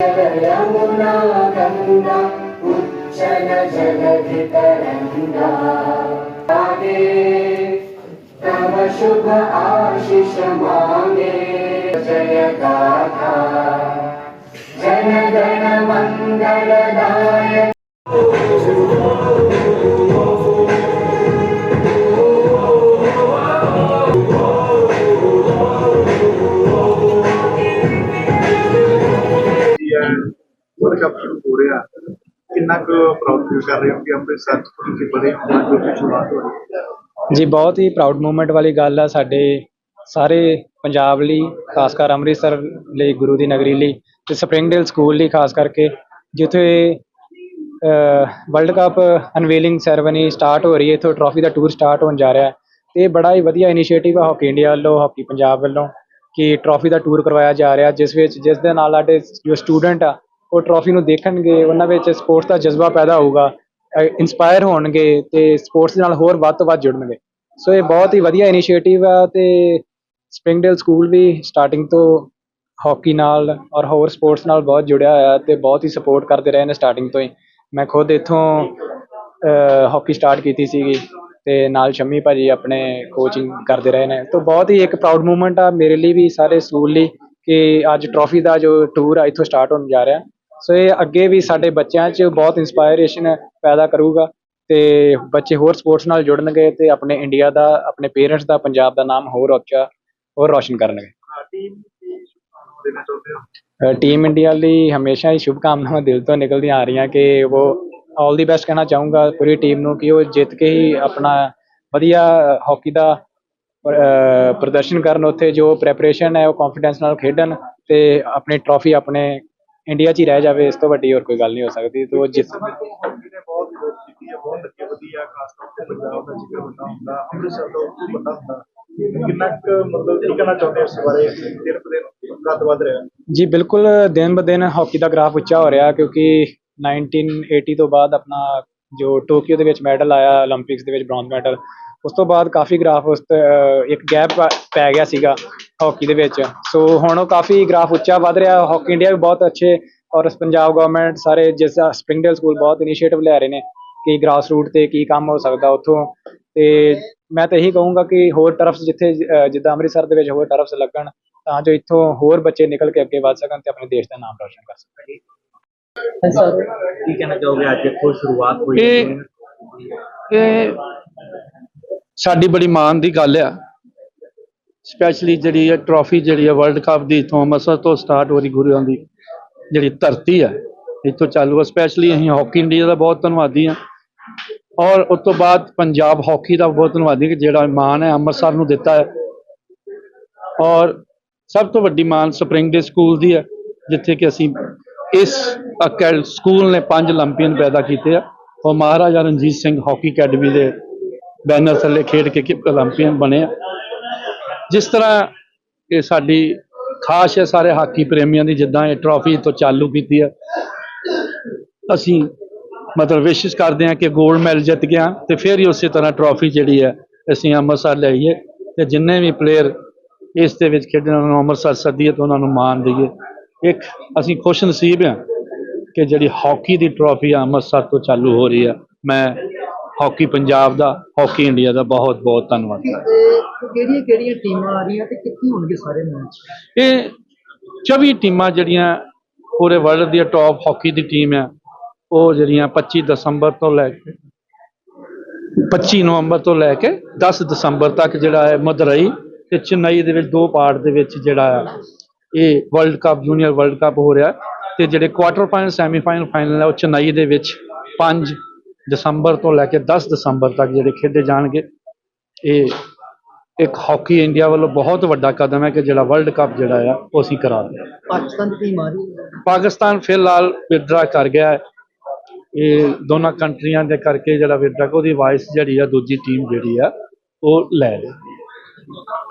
यमुना गङ्गा उच्चल जलधितरङ्गा आगे तव शुभ आशिष मागे। जय गाथा। जन ਹੈ ਵਰਲਡ ਕੱਪ ਸ਼ੁਰੂ ਹੋ ਰਿਹਾ। ਕਿੰਨਾ ਕੁ ਪ੍ਰਾਊਡ ਫੀਲ ਕਰ ਰਹੇ ਹੋ ਕਿ ਅੰਮ੍ਰਿਤਸਰ ਚ ਤੁਸੀਂ ਬੜੇ ਹੋਣਾ ਜੋ ਕਿ ਸ਼ੁਰੂਆਤ ਹੋ ਰਹੀ ਹੈ? ਜੀ, ਬਹੁਤ ਹੀ ਪ੍ਰਾਊਡ ਮੂਮੈਂਟ ਵਾਲੀ ਗੱਲ ਆ ਸਾਡੇ ਸਾਰੇ ਪੰਜਾਬ ਲਈ, ਖਾਸ ਕਰ ਅੰਮ੍ਰਿਤਸਰ ਲਈ, ਗੁਰੂ ਦੀ ਨਗਰੀ ਲਈ ਤੇ ਸਪਰਿੰਗਡੇਲ ਸਕੂਲ ਲਈ ਖਾਸ ਕਰਕੇ, ਜਿੱਥੇ world cup unveiling ceremony start ਹੋ ਰਹੀ ਹੈ, ਇੱਥੋਂ ਟਰਾਫੀ ਦਾ ਟੂਰ ਸਟਾਰਟ ਹੋਣ ਜਾ ਰਿਹਾ ਹੈ। ਤੇ ਬੜਾ ਹੀ ਵਧੀਆ ਇਨੀਸ਼ੀਏਟਿਵ ਆ ਹਾਕੀ ਇੰਡੀਆ ਵੱਲੋਂ ਹਾਕੀ ਪੰਜਾਬ ਵੱਲੋਂ। ਕਿ ਟਰੋਫੀ ਦਾ ਟੂਰ ਕਰਵਾਇਆ ਜਾ ਰਿਹਾ, ਜਿਸ ਵਿੱਚ, ਜਿਸ ਦੇ ਨਾਲ ਸਾਡੇ ਜੋ ਸਟੂਡੈਂਟ ਆ, ਉਹ ਟਰੋਫੀ ਨੂੰ ਦੇਖਣਗੇ, ਉਹਨਾਂ ਵਿੱਚ ਸਪੋਰਟਸ ਦਾ ਜਜ਼ਬਾ ਪੈਦਾ ਹੋਊਗਾ ਇਨਸਪਾਇਰ ਹੋਣਗੇ ਤੇ ਸਪੋਰਟਸ ਦੇ ਨਾਲ ਹੋਰ ਵੱਧ ਤੋਂ ਵੱਧ ਜੁੜਨਗੇ। ਸੋ ਇਹ ਬਹੁਤ ਹੀ ਵਧੀਆ ਇਨੀਸ਼ੀਏਟਿਵ ਆ ਤੇ ਸਪ੍ਰਿੰਗਡੇਲ ਸਕੂਲ ਵੀ ਸਟਾਰਟਿੰਗ ਤੋਂ ਹਾਕੀ ਨਾਲ ਔਰ ਹੋਰ ਸਪੋਰਟਸ ਨਾਲ ਬਹੁਤ ਜੁੜਿਆ ਹੋਇਆ ਤੇ ਬਹੁਤ ਹੀ ਸਪੋਰਟ ਕਰਦੇ ਰਹੇ ਨੇ ਸਟਾਰਟਿੰਗ ਤੋਂ ਹੀ। ਮੈਂ ਖੁਦ ਇੱਥੋਂ ਹਾਕੀ ਸਟਾਰਟ ਕੀਤੀ ਸੀਗੀ। ਤੇ ਨਾਲ ਸ਼ੰਮੀ ਭਾਜੀ ਆਪਣੇ ਕੋਚਿੰਗ ਕਰਦੇ ਰਹੇ ਨੇ। ਤਾਂ ਬਹੁਤ ਹੀ ਇੱਕ ਪ੍ਰਾਊਡ ਮੂਮੈਂਟ ਆ ਮੇਰੇ ਲਈ ਵੀ ਸਾਰੇ ਸਕੂਲ ਲਈ ਕਿ ਅੱਜ ਟਰੋਫੀ ਦਾ ਜੋ ਟੂਰ ਆ, ਇੱਥੋਂ ਸਟਾਰਟ ਹੋਣ ਜਾ ਰਿਹਾ। ਸੋ ਇਹ ਅੱਗੇ ਵੀ ਸਾਡੇ ਬੱਚਿਆਂ 'ਚ ਬਹੁਤ ਇਨਸਪਾਇਰੇਸ਼ਨ ਪੈਦਾ ਕਰੂਗਾ ਤੇ ਬੱਚੇ ਹੋਰ ਸਪੋਰਟਸ ਨਾਲ ਜੁੜਨਗੇ ਤੇ ਆਪਣੇ ਇੰਡੀਆ ਦਾ, ਆਪਣੇ ਪੇਰੈਂਟਸ ਦਾ, ਪੰਜਾਬ ਦਾ ਨਾਮ ਹੋਰ ਉੱਚਾ ਹੋਰ ਰੌਸ਼ਨ ਕਰਨਗੇ। ਟੀਮ ਇੰਡੀਆ ਲਈ ਹਮੇਸ਼ਾ ਹੀ ਸ਼ੁਭਕਾਮਨਾਵਾਂ ਦਿਲ ਤੋਂ ਨਿਕਲਦੀਆਂ ਆ ਰਹੀਆਂ ਕਿ ਉਹ ਆਲ ਦੀ ਬੈਸਟ ਕਹਿਣਾ ਚਾਹੂੰਗਾ ਪੂਰੀ ਟੀਮ ਨੂੰ ਕਿ ਉਹ ਜਿੱਤ ਕੇ ਹੀ ਆਪਣਾ ਵਧੀਆ ਹਾਕੀ ਦਾ ਪ੍ਰਦਰਸ਼ਨ ਕਰਨ ਉੱਥੇ ਜੋ ਪ੍ਰੈਪਰੇਸ਼ਨ ਹੈ ਉਹ ਕੌਨਫੀਡੈਂਸ ਨਾਲ ਖੇਡਣ ਤੇ ਆਪਣੀ ਟਰੋਫੀ ਆਪਣੇ ਇੰਡੀਆ 'ਚ ਹੀ ਰਹਿ ਜਾਵੇ ਇਸ ਤੋਂ ਵੱਡੀ ਹੋਰ ਕੋਈ ਗੱਲ ਨਹੀਂ ਹੋ ਸਕਦੀ ਤੇ ਉਹ ਜਿੱਤ ਬਹੁਤ ਅੱਗੇ ਵਧੀ ਹੈ ਖਾਸ ਤੌਰ ਤੇ ਪੰਜਾਬ ਦਾ ਜ਼ਿਕਰ ਵੱਡਾ ਹੁੰਦਾ ਅੰਮ੍ਰਿਤਸਰ ਦਾ ਉਹ ਵੱਡਾ ਹੁੰਦਾ। ਕਿੰਨਾ ਕੁ ਮਤਲਬ ਕੀ ਕਹਿਣਾ ਚਾਹੁੰਦੇ ਇਸ ਬਾਰੇ? ਦਿਨ ਬ ਦਿਨ ਕੱਦ ਵੱਧ ਰਿਹਾ। ਜੀ ਬਿਲਕੁਲ ਦਿਨ ਬ ਦਿਨ ਹਾਕੀ ਦਾ ਗ੍ਰਾਫ ਉੱਚਾ ਹੋ ਰਿਹਾ ਕਿਉਂਕਿ 1980 ਤੋਂ ਬਾਅਦ ਆਪਣਾ ਜੋ ਟੋਕੀਓ ਦੇ ਵਿੱਚ ਮੈਡਲ ਆਇਆ 올림픽ਸ ਦੇ ਵਿੱਚ ਬ੍ਰੌਂਜ਼ ਮੈਡਲ ਉਸ ਤੋਂ ਬਾਅਦ ਕਾਫੀ ਗ੍ਰਾਫ ਉਸ ਇੱਕ ਗੈਪ ਪੈ ਗਿਆ ਸੀਗਾ ਹਾਕੀ ਦੇ ਵਿੱਚ। ਸੋ ਹੁਣ ਉਹ ਕਾਫੀ ਗ੍ਰਾਫ ਉੱਚਾ ਵੱਧ ਰਿਹਾ। ਹਾਕੀ ਇੰਡੀਆ ਵੀ ਬਹੁਤ ਅੱਛੇ ਔਰ ਪੰਜਾਬ ਗਵਰਨਮੈਂਟ ਸਾਰੇ ਜਿਸ ਸਪ੍ਰਿੰਗਡਲ ਸਕੂਲ ਬਹੁਤ ਇਨੀਸ਼ੀਏਟਿਵ ਲੈ ਰਹੇ ਨੇ ਕਿ ਗ੍ਰਾਸ ਰੂਟ ਤੇ ਕੀ ਕੰਮ ਹੋ ਸਕਦਾ ਉੱਥੋਂ। ਤੇ ਮੈਂ ਤਾਂ ਇਹੀ ਕਹੂੰਗਾ ਕਿ ਹੋਰ ਟਰਫਸ ਜਿੱਥੇ ਜਿੱਦਾਂ ਅੰਮ੍ਰਿਤਸਰ ਦੇ ਵਿੱਚ ਹੋਰ ਟਰਫਸ ਲੱਗਣ, ਤਾਂ ਜੋ ਇੱਥੋਂ ਹੋਰ ਬੱਚੇ ਨਿਕਲ ਕੇ ਅੱਗੇ ਵੱਧ ਸਕਣ ਤੇ ਆਪਣੇ ਦੇਸ਼ ਦਾ ਨਾਮ ਰੋਸ਼ਨ ਕਰ ਸਕਣ। ਕੀ ਕਹਿਣਾ ਚਾਹੋਗੇ? ਅੱਜ ਇੱਥੋਂ ਸ਼ੁਰੂਆਤ ਹੋਈ ਇਹ ਇਹ ਸਾਡੀ ਬੜੀ ਮਾਣ ਦੀ ਗੱਲ ਆ। ਸਪੈਸ਼ਲੀ ਜਿਹੜੀ ਇਹ ਟਰੋਫੀ ਜਿਹੜੀ ਹੈ ਵਰਲਡ ਕੱਪ ਦੀ ਇੱਥੋਂ ਅੰਮ੍ਰਿਤਸਰ ਤੋਂ ਸਟਾਰਟ ਹੋ ਰਹੀ ਗੁਰੂਆਂ ਦੀ ਜਿਹੜੀ ਧਰਤੀ ਹੈ ਇੱਥੋਂ ਚਾਲੂ ਹੈ ਸਪੈਸ਼ਲੀ ਅਸੀਂ ਹਾਕੀ ਇੰਡੀਆ ਦਾ ਬਹੁਤ ਧੰਨਵਾਦੀ ਹਾਂ ਔਰ ਉਸ ਤੋਂ ਬਾਅਦ ਪੰਜਾਬ ਹਾਕੀ ਦਾ ਬਹੁਤ ਧੰਨਵਾਦੀ ਕਿ ਜਿਹੜਾ ਮਾਣ ਹੈ ਅੰਮ੍ਰਿਤਸਰ ਨੂੰ ਦਿੱਤਾ ਹੈ। ਔਰ ਸਭ ਤੋਂ ਵੱਡੀ ਮਾਣ ਸਪਰਿੰਗ ਦੇ ਸਕੂਲ ਦੀ ਹੈ ਜਿੱਥੇ ਕਿ ਅਸੀਂ ਇਸ ਸਕੂਲ ਨੇ ਪੰਜ 올림픽ਨ ਪੈਦਾ ਕੀਤੇ ਆ। ਉਹ ਮਹਾਰਾਜਾ ਰਣਜੀਤ ਸਿੰਘ ਹਾਕੀ ਅਕੈਡਮੀ ਦੇ ਬੈਨਰ ਥੱਲੇ ਖੇਡ ਕੇ 올림픽ਨ ਬਣੇ ਆ। ਜਿਸ ਤਰ੍ਹਾਂ ਇਹ ਸਾਡੀ ਖਾਸ ਹੈ ਸਾਰੇ ਹਾਕੀ ਪ੍ਰੇਮੀਆਂ ਦੀ, ਜਿੱਦਾਂ ਇਹ ਟਰੋਫੀ ਤੋਂ ਚਾਲੂ ਕੀਤੀ ਆ। ਅਸੀਂ ਮਤਲਬ ਵਿਸ਼ੇਸ਼ ਕਰਦੇ ਆ ਕਿ 골ਡ ਮੈਡਲ ਜਿੱਤ ਗਿਆ ਤੇ ਫਿਰ ਹੀ ਉਸੇ ਤਰ੍ਹਾਂ ਟਰੋਫੀ ਜਿਹੜੀ ਹੈ, ਅਸੀਂ ਅੰਮ੍ਰਿਤਸਰ ਲਈਏ ਤੇ ਜਿੰਨੇ ਵੀ ਪਲੇਅਰ ਇਸ ਦੇ ਵਿੱਚ ਖੇਡਣ ਨੂੰ ਅੰਮ੍ਰਿਤਸਰ ਸੱਦੀਏ ਤੇ ਉਹਨਾਂ ਨੂੰ ਮਾਣ ਦਈਏ। ਇੱਕ ਅਸੀਂ ਖੁਸ਼ ਨਸੀਬ ਆ ਕਿ ਜਿਹੜੀ ਹਾਕੀ ਦੀ ਟਰਾਫੀ ਆ ਅੰਮ੍ਰਿਤਸਰ ਤੋਂ ਚਾਲੂ ਹੋ ਰਹੀ ਆ ਮੈਂ ਹਾਕੀ ਪੰਜਾਬ ਦਾ ਹਾਕੀ ਇੰਡੀਆ ਦਾ ਬਹੁਤ ਬਹੁਤ ਧੰਨਵਾਦ ਕਰਦਾ। ਕਿਹੜੀਆਂ ਕਿਹੜੀਆਂ ਟੀਮਾਂ ਆ ਰਹੀਆਂ ਤੇ ਕਿੱਥੇ ਹੋਣਗੇ ਸਾਰੇ ਮੈਚ? ਇਹ 24 ਟੀਮਾਂ ਜਿਹੜੀਆਂ ਪੂਰੇ ਵਰਲਡ ਦੀ ਟੌਪ ਹਾਕੀ ਦੀ ਟੀਮ ਆ ਉਹ ਜਿਹੜੀਆਂ 25 ਦਸੰਬਰ ਤੋਂ ਲੈ ਕੇ 25 ਨਵੰਬਰ ਤੋਂ ਲੈ ਕੇ 10 ਦਸੰਬਰ ਤੱਕ ਜਿਹੜਾ ਹੈ ਮਦਰਈ ਤੇ ਚੇਨਈ ਦੇ ਵਿੱਚ ਦੋ ਪਾਰਟ ਦੇ ਵਿੱਚ ਜਿਹੜਾ ਆ ਇਹ world cup junior world cup ਹੋ ਰਿਹਾ। ਤੇ ਜਿਹੜੇ ਕੁਆਟਰ ਫਾਈਨਲ ਸੈਮੀਫਾਈਨਲ ਫਾਈਨਲ ਹੈ ਉਹ ਚੇਨਈ ਦੇ ਵਿੱਚ 5 ਦਸੰਬਰ ਤੋਂ ਲੈ ਕੇ 10 ਦਸੰਬਰ ਤੱਕ ਜਿਹੜੇ ਖੇਡੇ ਜਾਣਗੇ। ਇਹ ਇੱਕ ਹਾਕੀ ਇੰਡੀਆ ਵੱਲੋਂ ਬਹੁਤ ਵੱਡਾ ਕਦਮ ਹੈ ਕਿ ਜਿਹੜਾ ਵਰਲਡ ਕੱਪ ਜਿਹੜਾ ਆ ਉਹ ਅਸੀਂ ਕਰਾ ਰਹੇ ਹਾਂ ਪਾਕਿਸਤਾਨ ਦੀ ਟੀਮ ਆ ਰਹੀ ਪਾਕਿਸਤਾਨ ਫਿਲਹਾਲ ਵਿਦਡਰਾ ਕਰ ਗਿਆ ਹੈ। ਇਹ ਦੋਨਾਂ ਕੰਟਰੀਆਂ ਦੇ ਕਰਕੇ ਜਿਹੜਾ ਵਿਦਡਰਾ ਉਹਦੀ ਵਾਇਸ ਜਿਹੜੀ ਆ ਦੂਜੀ ਟੀਮ ਜਿਹੜੀ ਆ ਉਹ ਲੈ ਰਹੀ